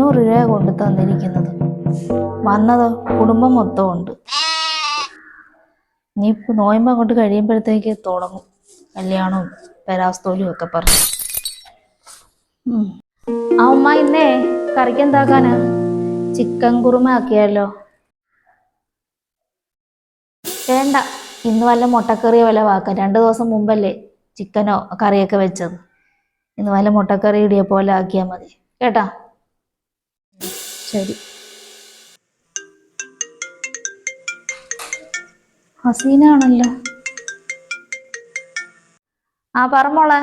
അഞ്ഞൂറ് രൂപ കൊണ്ട് തന്നിരിക്കുന്നത്. വന്നത് കുടുംബം മൊത്തം ഉണ്ട് ഇനി നോയമ്പ കൊണ്ട് കഴിയുമ്പോഴത്തേക്ക് തുടങ്ങും. കല്യാണവും പെരാസ്തോലും ഒക്കെ പറഞ്ഞു. ആ ഉമ്മ ഇന്നേ കറിക്ക് എന്താക്കാനാ? ചിക്കൻ കുറുമ ആക്കിയാലോ? വേണ്ട. ഇന്ന് വല്ല മുട്ടക്കറിയോ വല്ല വാക്കാം. രണ്ട് ദിവസം മുമ്പല്ലേ ചിക്കനോ കറിയൊക്കെ വെച്ചത്. ഇന്ന് വല്ല മുട്ടക്കറി ഇടിയ പോലെ ആക്കിയാൽ മതി. കേട്ടാ? ശരി. ഹസീനാണല്ലോ ആ പറമോളെ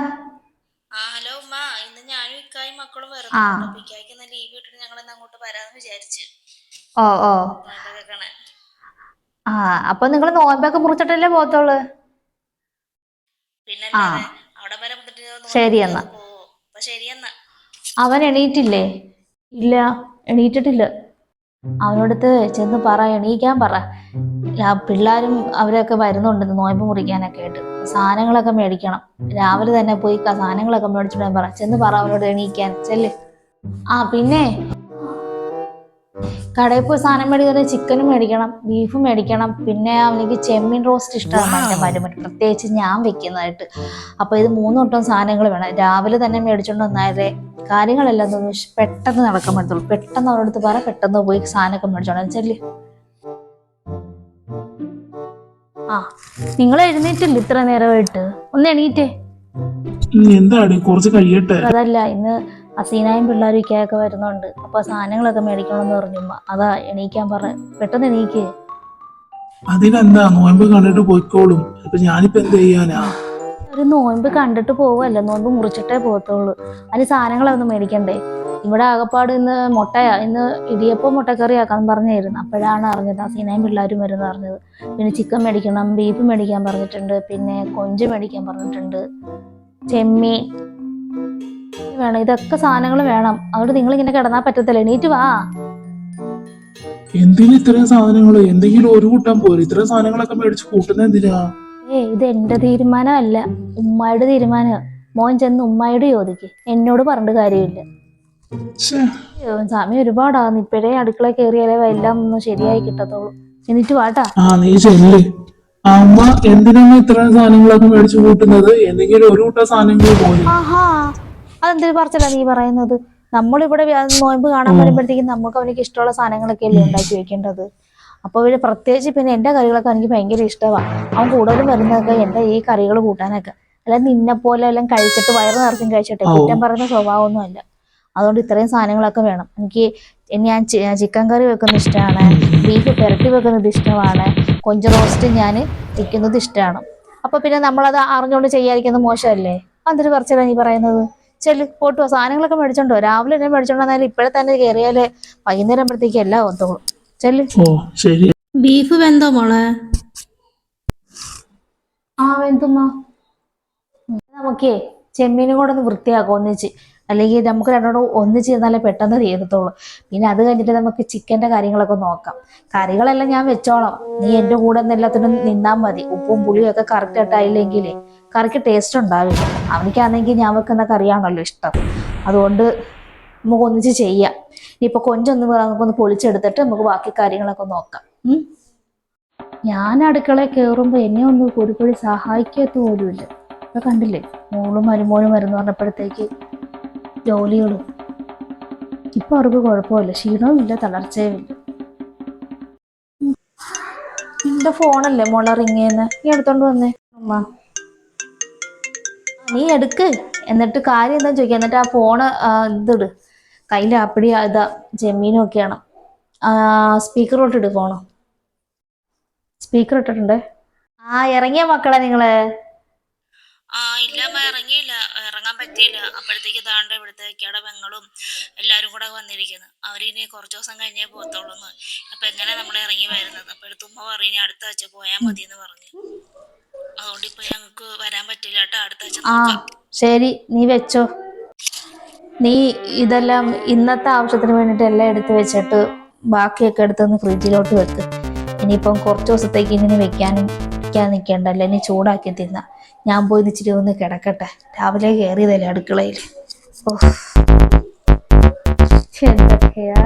ആ ഹലോ ഉമ്മ. ഇന്ന് ഞാനും ഇക്കായും മക്കളും ആ. വരുന്നുണ്ട് അപ്പൊ ഇക്കായ്ക്ക് ഇന്ന് ലീവ് ഇട്ടിട്ട് ഞങ്ങൾ അങ്ങോട്ട് വരാന്ന് വിചാരിച്ചു. ഓ ഓ. നോയമ്പൊക്കെ ആ അപ്പൊ നിങ്ങൾ നോയമ്പൊക്കെ മുറിച്ചിട്ടല്ലേ പോകത്തുള്ളു? പിന്നെ അവിടെ വരെ ശരി എന്നാ. ശരി എന്നാ. അവൻ എണീറ്റില്ലേ? ഇല്ല. എണീറ്റിട്ടില്ല. അവനോടത്ത് ചെന്ന് പറ എണീക്കാൻ പറ. ആ പിള്ളേരും അവരൊക്കെ വരുന്നുണ്ട് നോയമ്പ് മുറിക്കാനൊക്കെ ആയിട്ട്. സാധനങ്ങളൊക്കെ മേടിക്കണം. രാവിലെ തന്നെ പോയി സാധനങ്ങളൊക്കെ മേടിച്ചിട്ട് പറ. ചെന്ന് പറ അവനോട് എണീക്കാൻ. ചെല്ല്. ആ പിന്നെ കടയിൽ പോയി സാധനം മേടിക്കുന്ന ചിക്കനും മേടിക്കണം ബീഫ് മേടിക്കണം പിന്നെ അവനിക്ക് ചെമ്മീൻ റോസ്റ്റ് ഇഷ്ടമാണ് എന്റെ മരുമൻ പ്രത്യേകിച്ച് ഞാൻ വെക്കുന്നതായിട്ട്. അപ്പൊ ഇത് മൂന്ന് വട്ടം സാധനങ്ങൾ വേണം. രാവിലെ തന്നെ മേടിച്ചോണ്ട് വന്നാലേ കാര്യങ്ങളെല്ലാം ഒന്ന് ഷ് പെട്ടെന്ന് നടക്കാൻ പറ്റത്തുള്ളൂ. പെട്ടെന്ന് അവരുടെ അടുത്ത് പറ പെട്ടെന്ന് പോയി സാധനമൊക്കെ മേടിച്ചോണ്ട് ചെല്ലി. ആ നിങ്ങൾ എഴുന്നേറ്റില്ല ഇത്ര നേരമായിട്ട്? ഒന്ന് എണീറ്റേ. കുറച്ച് കഴിയട്ടെ? അതല്ല ഇന്ന് അസീനായും പിള്ളേരും ഇക്കയൊക്കെ വരുന്നുണ്ട്. അപ്പൊ സാധനങ്ങളൊക്കെ മേടിക്കണമെന്ന് പറഞ്ഞു. അതാ എണീക്കാൻ പറ. പെട്ടെന്ന് എണീക്ക്. അതിനെന്താ? നോയമ്പ് കണ്ടിട്ട് പോയിക്കോളും. ഇപ്പൊ ഞാനിപ്പോ എന്ത് ചെയ്യാനാ? ഒരു നോയമ്പ് കണ്ടിട്ട് പോവല്ല? നോയമ്പ് മുറിച്ചിട്ടേ പോകത്തുള്ളൂ. അതിന് സാധനങ്ങളൊന്നും മേടിക്കണ്ടേ? ഇവിടെ ആകപ്പാട് ഇന്ന് മുട്ടയാ ഇന്ന് ഇടിയപ്പം മുട്ടക്കറി ആക്കാൻ പറഞ്ഞായിരുന്നു. അപ്പോഴാണ് അറിഞ്ഞത് അസീനയും പിള്ളേരും വരുന്ന അറിഞ്ഞത്. പിന്നെ ചിക്കൻ മേടിക്കണം ബീഫ് മേടിക്കാൻ പറഞ്ഞിട്ടുണ്ട്. പിന്നെ കൊഞ്ച് മേടിക്കാൻ പറഞ്ഞിട്ടുണ്ട്. ചെമ്മീൻ വേണം. ഇതൊക്കെ സാധനങ്ങൾ വേണം. അതുകൊണ്ട് നിങ്ങൾ ഇങ്ങനെ കിടന്നാൽ പറ്റത്തില്ല. എണീറ്റ് വാ. എന്തിന് ഇത്രയും സാധനങ്ങൾ എന്തെങ്കിലും ഒരു കൂട്ടം പോരെ. ഇത്രയും സാധനങ്ങളൊക്കെ മേടിച്ച് കൂട്ടുന്ന എന്തിനാ? ഏ ഇത് എന്റെ തീരുമാനമല്ല. ഉമ്മായുടെ തീരുമാനം. മോൻ ചെന്ന് ഉമ്മായോട് ചോദിക്ക്. എന്നോട് പറഞ്ഞിട്ട് കാര്യമില്ല. സമയം ഒരുപാടാന്ന്. ഇപ്പഴേ അടുക്കള കയറിയാലേ എല്ലാം ഒന്ന് ശരിയായി കിട്ടത്തുള്ളൂ. എന്നിട്ട് വാട്ടാ ആ നീ ചെല്ലേ അമ്മ എന്തിനാണ് ഇത്രയും സാധനങ്ങളൊക്കെ മേടിച്ചു കൂട്ടുന്നത്? എന്തെങ്കിലും ഒരു കൂട്ടം സാധനങ്ങൾ പോലും ആഹാ. അതെന്തൊരു പറച്ചല്ല നീ പറയുന്നത്? നമ്മളിവിടെ നോയമ്പ് കാണാൻ വരുമ്പോഴത്തേക്കും നമുക്ക് അവനിക്ക് ഇഷ്ടമുള്ള സാധനങ്ങളൊക്കെ അല്ലേ ഉണ്ടാക്കി വെക്കേണ്ടത്. അപ്പോൾ അവർ പ്രത്യേകിച്ച് പിന്നെ എന്റെ കറികളൊക്കെ എനിക്ക് ഭയങ്കര ഇഷ്ടമാണ് അവൻ കൂടുതലും വരുന്നതൊക്കെ എന്റെ ഈ കറികൾ കൂട്ടാനൊക്കെ. അല്ല നിന്നെ പോലെ എല്ലാം കഴിച്ചിട്ട് വയറ് നിറച്ചും കഴിച്ചിട്ട്. കുറ്റം പറയുന്ന സ്വഭാവമൊന്നും അല്ല അതുകൊണ്ട് ഇത്രയും സാധനങ്ങളൊക്കെ വേണം. എനിക്ക് ഞാൻ ചിക്കൻ കറി വെക്കുന്നത് ഇഷ്ടമാണ്. ബീഫ് പുരട്ടി വെക്കുന്നത് ഇഷ്ടമാണ്. കൊഞ്ച് റോസ്റ്റ് ഞാൻ വെക്കുന്നത് ഇഷ്ടമാണ്. അപ്പൊ പിന്നെ നമ്മളത് അറിഞ്ഞുകൊണ്ട് ചെയ്യാതിരിക്കുന്നത് മോശമല്ലേ? അതൊരു പറച്ചിലാ നീ പറയുന്നത്? ചെല്ല് പോട്ട് സാധനങ്ങളൊക്കെ മേടിച്ചോണ്ടോ രാവിലെ തന്നെ മേടിച്ചോണ്ടോ എന്നാലും ഇപ്പോഴെ തന്നെ കയറിയാൽ വൈകുന്നേരം ആകുമ്പോഴത്തേക്ക് എല്ലാം ഒത്തോളൂ ചെല്ല്. ഓ ശരി. ബീഫ് വെന്തോ മോളെ? ആ വെന്തുമ്മ. നമുക്കേ ചെമ്മീനും കൂടെ ഒന്ന് വൃത്തിയാക്കാം ഒന്നിച്ച്. അല്ലെങ്കിൽ നമുക്ക് രണ്ടോട് ചെയ്താലേ പെട്ടെന്ന് തീരത്തുള്ളൂ. പിന്നെ അത് കഴിഞ്ഞിട്ട് നമുക്ക് ചിക്കന്റെ കാര്യങ്ങളൊക്കെ നോക്കാം. കറികളെല്ലാം ഞാൻ വെച്ചോളാം. നീ എന്റെ കൂടെ എല്ലാത്തിനും നിന്നാൽ മതി. ഉപ്പും പുളിയും ഒക്കെ കറക്റ്റ് കറിക്ക് ടേസ്റ്റ് ഉണ്ടാവില്ല. അവനിക്കാണെങ്കിൽ ഞാൻ വെക്കുന്ന കറിയാണല്ലോ ഇഷ്ടം. അതുകൊണ്ട് നമുക്ക് ഒന്നിച്ച് ചെയ്യാം. ഇനിയിപ്പോൾ കൊഞ്ചൊന്ന് നമുക്കൊന്ന് പൊളിച്ചെടുത്തിട്ട് നമുക്ക് ബാക്കി കാര്യങ്ങളൊക്കെ നോക്കാം? ഞാൻ അടുക്കളയിൽ കയറുമ്പോൾ എന്നെ ഒന്ന് കൂടി കൂടി സഹായിക്കത്ത പോലുമില്ല. ഇപ്പൊ കണ്ടില്ലേ? മോളും മരുമോനും വരുന്ന പറഞ്ഞപ്പോഴത്തേക്ക് ജോലികളും. ഇപ്പൊ അവർക്ക് കുഴപ്പമില്ല. ക്ഷീണവും ഇല്ല തളർച്ചയും ഇല്ല ഉം. നിന്റെ ഫോണല്ലേ മോളെ റിങ് ചെയ്യുന്ന നീ എടുത്തോണ്ട് വന്നേ. അമ്മ. നീ എടുക്ക്. എന്നിട്ട് കാര്യം എന്താ ചോദിക്കുക എന്നിട്ട് ആ ഫോണ് ഇതിട്. കയ്യിൽ അപ്പടി ഇതാ ജമീനും ഒക്കെയാണ്. സ്പീക്കർ ഇട്ട് ഫോണ്. സ്പീക്കർ ഇട്ടിട്ടുണ്ട്? ആ ഇറങ്ങിയ മക്കളെ നിങ്ങൾ? ആ ഇല്ല ഇറങ്ങിയില്ല. ഇറങ്ങാൻ പറ്റിയില്ല. അപ്പോഴത്തേക്ക് താണ്ട ഇവിടുത്തെ കിടവങ്ങളും എല്ലാവരും കൂടെ വന്നിരിക്കുന്നു. അവരിനി കുറച്ച് ദിവസം കഴിഞ്ഞേ പോകത്തുള്ളൂന്ന്. അപ്പൊ എങ്ങനെ നമ്മൾ ഇറങ്ങി വരുന്നത്? അപ്പൊ ഉമ്മ പറഞ്ഞു അടുത്ത ആഴ്ച പോയാൽ മതി എന്ന് പറഞ്ഞു. അതുകൊണ്ട് ഇപ്പൊ ഞങ്ങക്ക് വരാൻ പറ്റില്ല കേട്ടോ. അടുത്ത ആഴ്ച നോക്കാം. ശരി. നീ വെച്ചോ. നീ ഇതെല്ലാം ഇന്നത്തെ ആവശ്യത്തിന് വേണ്ടിയിട്ട് എല്ലാം എടുത്ത് വെച്ചിട്ട് ബാക്കിയൊക്കെ എടുത്തൊന്ന് ഫ്രിഡ്ജിലോട്ട് വെക്ക്. ഇനിയിപ്പം കുറച്ച് ദിവസത്തേക്ക് ഇങ്ങനെ വെക്കാനും കഴിക്കാൻ നിൽക്കണ്ടല്ലോ എന്നെ ചൂടാക്കി തിന്ന. ഞാൻ പോയി ഇച്ചിരി ഒന്ന് കിടക്കട്ടെ. രാവിലെ കയറിയതല്ലേ അടുക്കളയിൽ ഓ എന്തൊക്കെയാ